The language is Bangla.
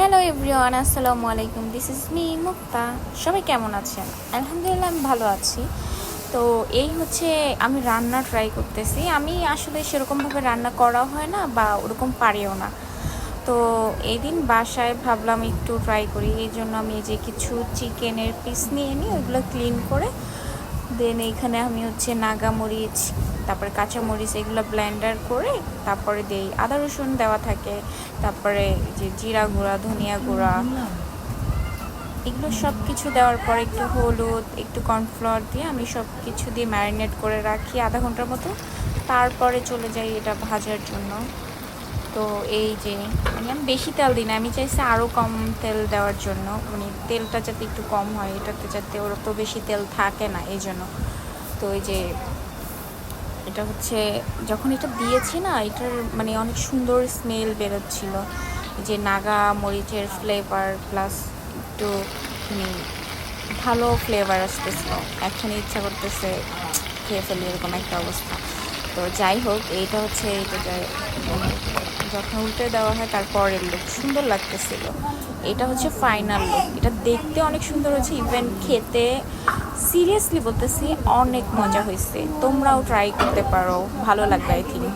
হ্যালো এভরিওয়ান আসসালামু আলাইকুম। This is me Mukta. সবাই কেমন আছেন? আলহামদুলিল্লাহ, আমি ভালো আছি। তো এই হচ্ছে আমি রান্না ট্রাই করতেছি। আমি আসলে সেরকমভাবে রান্না করা হয় না বা ওরকম পারিও না। তো এই দিন বাসায় ভাবলাম একটু ট্রাই করি। এই জন্য আমি যে কিছু চিকেনের পিস নিয়ে নিই, ওইগুলো ক্লিন করে দেন এইখানে আমি হচ্ছে নাগা মরিচ তারপরে কাঁচা মরিচ এগুলো ব্লেন্ডার করে তারপরে দেই। আদা রসুন দেওয়া থাকে, তারপরে যে জিরা গুঁড়া, ধনিয়া গুঁড়া। এগুলো সব কিছু দেওয়ার পর একটু হলুদ, একটু কর্নফ্লাওয়ার দিয়ে আমি সব কিছু দিয়ে ম্যারিনেট করে রাখি আধা ঘণ্টার মতো। তারপরে চলে যাই এটা ভাজার জন্য। তো এই যে মানে আমি বেশি তেল দিই না, আমি চাইছি আরও কম তেল দেওয়ার জন্য। মানে তেলটা যাতে একটু কম হয়, এটাতে যাতে ওর তো বেশি তেল থাকে না, এই জন্য। তো এই যে এটা হচ্ছে, যখন এটা দিয়েছি না, এটার মানে অনেক সুন্দর স্মেল বেরোচ্ছিল। যে নাগা মরিচের ফ্লেভার প্লাস একটু মানে ভালো ফ্লেভার আসতেছিল। এখন ইচ্ছা করতেছে খেয়ে ফেলি এরকম একটা অবস্থা। তো যাই হোক, এইটা হচ্ছে এটা যখন উল্টে দেওয়া হয়, তারপরের লুক সুন্দর লাগতেছিল। এটা হচ্ছে ফাইনাল লুক এটা দেখতে অনেক সুন্দর হয়েছে ইভেন খেতে সিরিয়াসলি বলতেছি অনেক মজা হয়েছে। তোমরাও ট্রাই করতে পারো। ভালো লাগবে আই থিঙ্ক